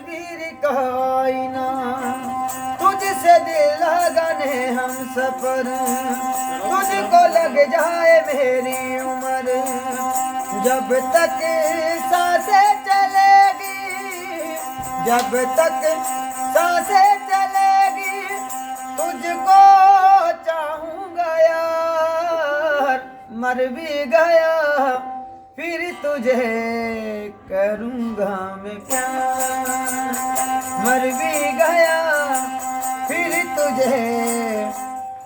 तकदीर ना। तुझसे दिल लगाने हम सफ़र। तुझको लग जाए मेरी उम्र। जब तक साँसें चलेगी, जब तक साँसें चलेगी, तुझको चाहूँगा यार। मर भी गया फिर तुझे करूँगा मैं प्यार। मर भी गया फिर तुझे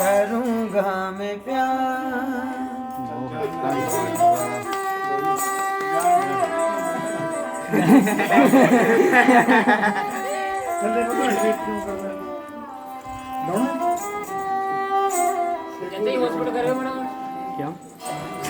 करूँगा मैं प्यार। ਜੱਤੇ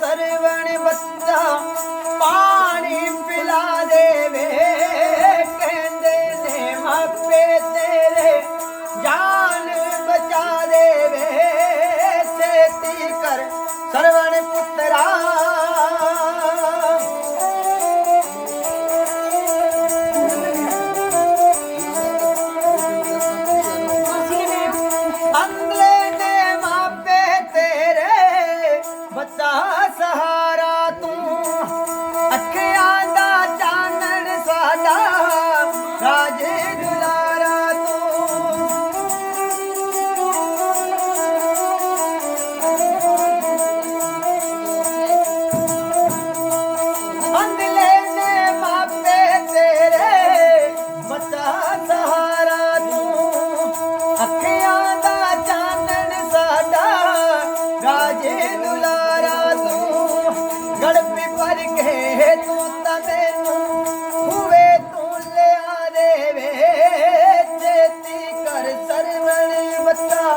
सर सहारा तू अखिया चानन सादा राजे दुलारा तू अंगले ने मापे तेरे। मता सहारा तू अखिया चानन सादा राजे दुलारा ਕੇ ਤੂੰ ਤਾਂ ਮੈਨੂੰ, ਹੂਵੇ ਤੂੰ ਲਿਆ ਦੇਵੇ ਚੇਤੀ ਕਰ ਸਰਵਣ ਬੱਚਾ,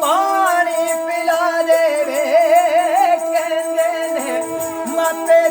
ਪਾਣੀ ਪਿਲਾ ਦੇਵੇ ਕਹਿੰਦੇ ਨੇ ਮਾਪੇ